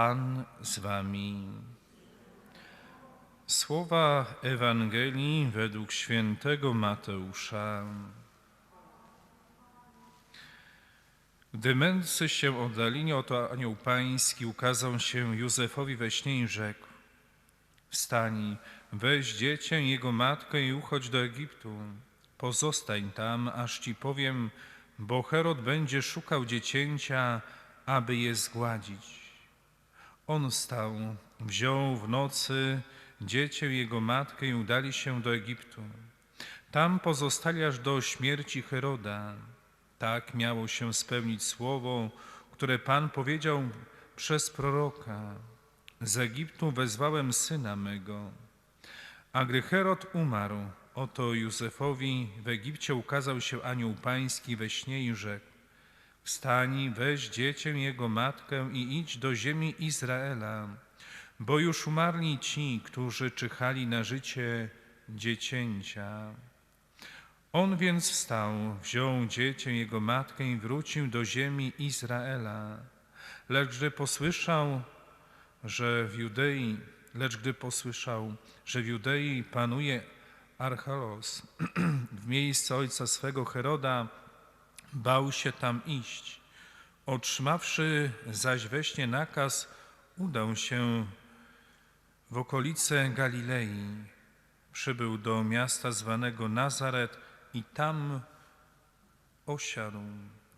Pan z wami. Słowa Ewangelii według świętego Mateusza. Gdy mędrcy się oddalili, oto anioł pański ukazał się Józefowi we śnie i rzekł Wstań, weź dziecię, jego matkę i uchodź do Egiptu. Pozostań tam, aż ci powiem, bo Herod będzie szukał dziecięcia, aby je zgładzić. On wstał, wziął w nocy dziecię jego matkę i udali się do Egiptu. Tam pozostali aż do śmierci Heroda. Tak miało się spełnić słowo, które Pan powiedział przez proroka. Z Egiptu wezwałem syna mego. A gdy Herod umarł, oto Józefowi w Egipcie ukazał się anioł pański we śnie i rzekł Wstań, weź dziecię jego matkę i idź do ziemi Izraela, bo już umarli ci, którzy czyhali na życie dziecięcia. On więc wstał, wziął dziecię jego matkę i wrócił do ziemi Izraela. Lecz gdy posłyszał, że w Judei, lecz gdy posłyszał, że w Judei panuje Archalos w miejscu ojca swego Heroda, bał się tam iść. Otrzymawszy zaś we śnie nakaz, udał się w okolice Galilei. Przybył do miasta zwanego Nazaret i tam osiadł.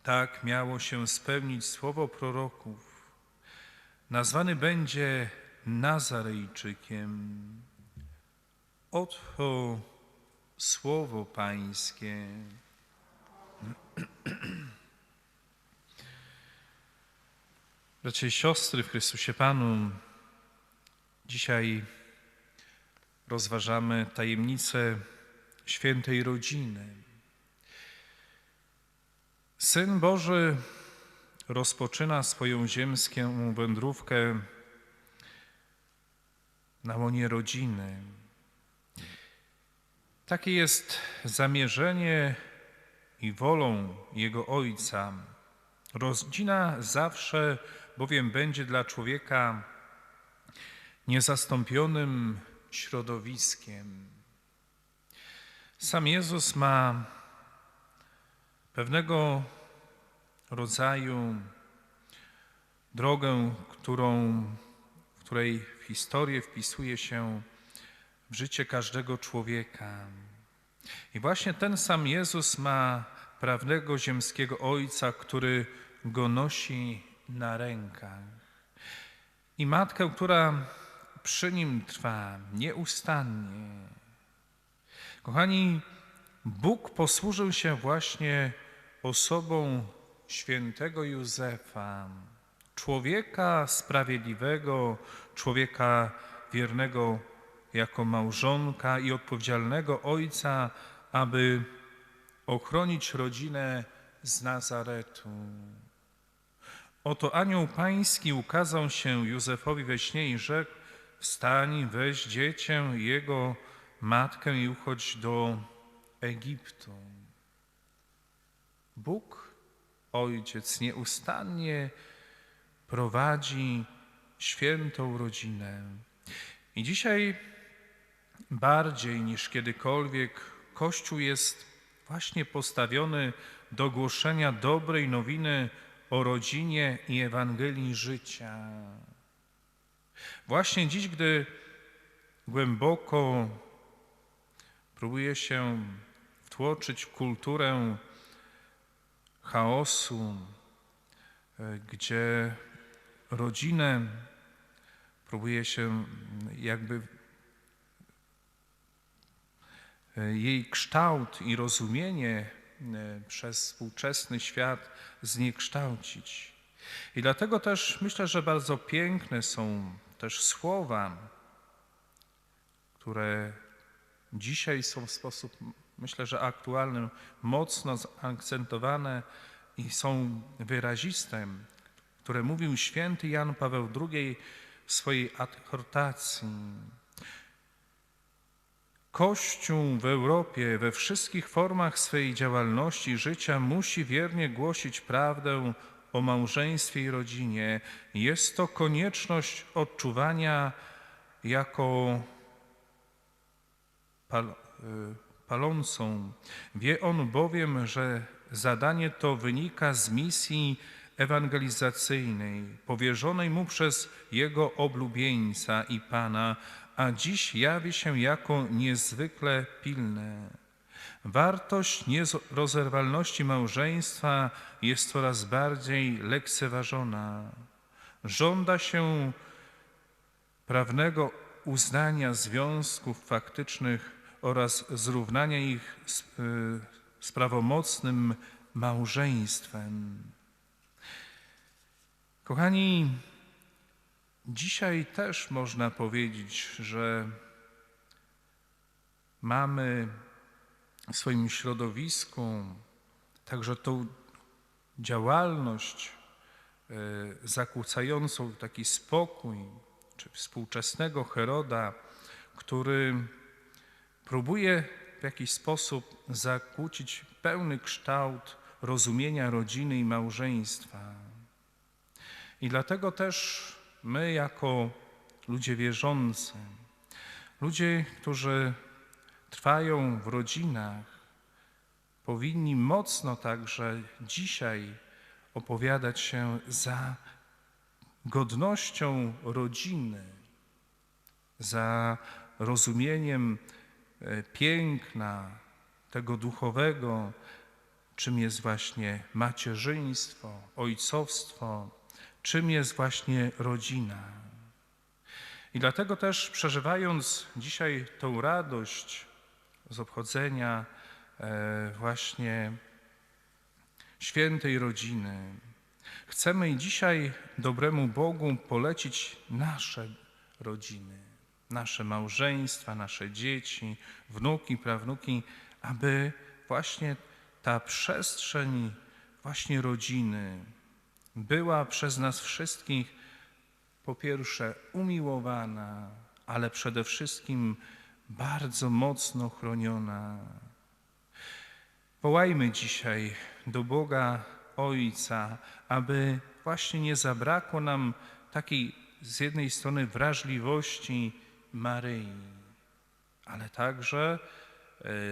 Tak miało się spełnić słowo proroków. Nazwany będzie Nazarejczykiem. Oto słowo Pańskie. Bracia i siostry w Chrystusie Panu, dzisiaj rozważamy tajemnicę świętej rodziny. Syn Boży rozpoczyna swoją ziemską wędrówkę na łonie rodziny. Takie jest zamierzenie i wolą Jego Ojca. Rodzina zawsze bowiem będzie dla człowieka niezastąpionym środowiskiem. Sam Jezus ma pewnego rodzaju drogę, którą, w której w historię wpisuje się w życie każdego człowieka. I właśnie ten sam Jezus ma prawnego ziemskiego Ojca, który go nosi na rękach. I matkę, która przy nim trwa nieustannie. Kochani, Bóg posłużył się właśnie osobą świętego Józefa, człowieka sprawiedliwego, człowieka wiernego jako małżonka i odpowiedzialnego ojca, aby ochronić rodzinę z Nazaretu. Oto anioł pański ukazał się Józefowi we śnie i rzekł, wstań, weź dziecię, jego matkę i uchodź do Egiptu. Bóg, Ojciec, nieustannie prowadzi świętą rodzinę. I dzisiaj bardziej niż kiedykolwiek Kościół jest właśnie postawiony do głoszenia dobrej nowiny o rodzinie i Ewangelii życia. Właśnie dziś, gdy głęboko próbuje się wtłoczyć w kulturę chaosu, e, gdzie rodzinę próbuje się jakby jej kształt i rozumienie e, przez współczesny świat zniekształcić. I dlatego też myślę, że bardzo piękne są też słowa, które dzisiaj są w sposób, myślę, że aktualny, mocno zaakcentowane i są wyraziste, które mówił święty Jan Paweł II w swojej adhortacji. Kościół w Europie we wszystkich formach swej działalności i życia musi wiernie głosić prawdę o małżeństwie i rodzinie. Jest to konieczność odczuwania jako pal, y, palącą. Wie on bowiem, że zadanie to wynika z misji ewangelizacyjnej powierzonej mu przez jego oblubieńca i Pana, a dziś jawi się jako niezwykle pilne. Wartość nierozerwalności małżeństwa jest coraz bardziej lekceważona. Żąda się prawnego uznania związków faktycznych oraz zrównania ich z, y, z prawomocnym małżeństwem. Kochani, dzisiaj też można powiedzieć, że mamy w swoim środowisku także tą działalność e, zakłócającą taki spokój, czy współczesnego Heroda, który próbuje w jakiś sposób zakłócić pełny kształt rozumienia rodziny i małżeństwa. I dlatego też my, jako ludzie wierzący, ludzie, którzy trwają w rodzinach, powinni mocno także dzisiaj opowiadać się za godnością rodziny, za rozumieniem e, piękna tego duchowego, czym jest właśnie macierzyństwo, ojcowstwo, czym jest właśnie rodzina. I dlatego też przeżywając dzisiaj tą radość z obchodzenia e, właśnie świętej rodziny, chcemy i dzisiaj dobremu Bogu polecić nasze rodziny, nasze małżeństwa, nasze dzieci, wnuki, prawnuki, aby właśnie ta przestrzeń właśnie rodziny była przez nas wszystkich po pierwsze umiłowana, ale przede wszystkim bardzo mocno chroniona. Wołajmy dzisiaj do Boga Ojca, aby właśnie nie zabrakło nam takiej z jednej strony wrażliwości Maryi, ale także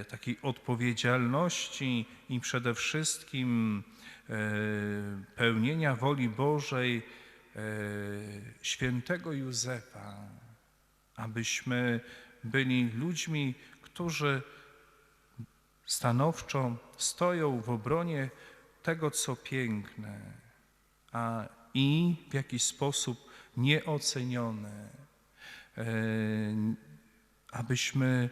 takiej odpowiedzialności i przede wszystkim e, pełnienia woli Bożej e, świętego Józefa, abyśmy byli ludźmi, którzy stanowczo stoją w obronie tego, co piękne, a i w jakiś sposób nieocenione, e, abyśmy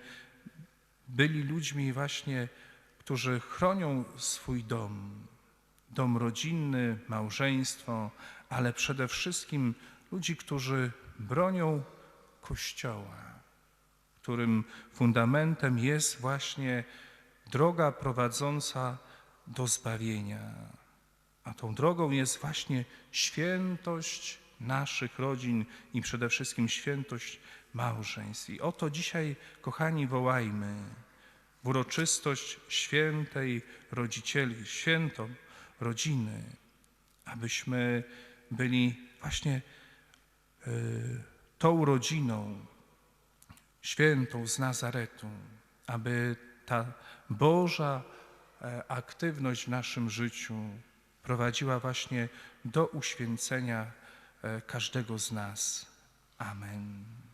byli ludźmi właśnie, którzy chronią swój dom, dom rodzinny, małżeństwo, ale przede wszystkim ludzi, którzy bronią Kościoła którym fundamentem jest właśnie droga prowadząca do zbawienia. A tą drogą jest właśnie świętość naszych rodzin i przede wszystkim świętość małżeństw. I oto dzisiaj, kochani, wołajmy uroczystość świętej rodzicieli, świętą rodziny, abyśmy byli właśnie y, tą rodziną, świętą z Nazaretu, aby ta Boża e, aktywność w naszym życiu prowadziła właśnie do uświęcenia e, każdego z nas. Amen.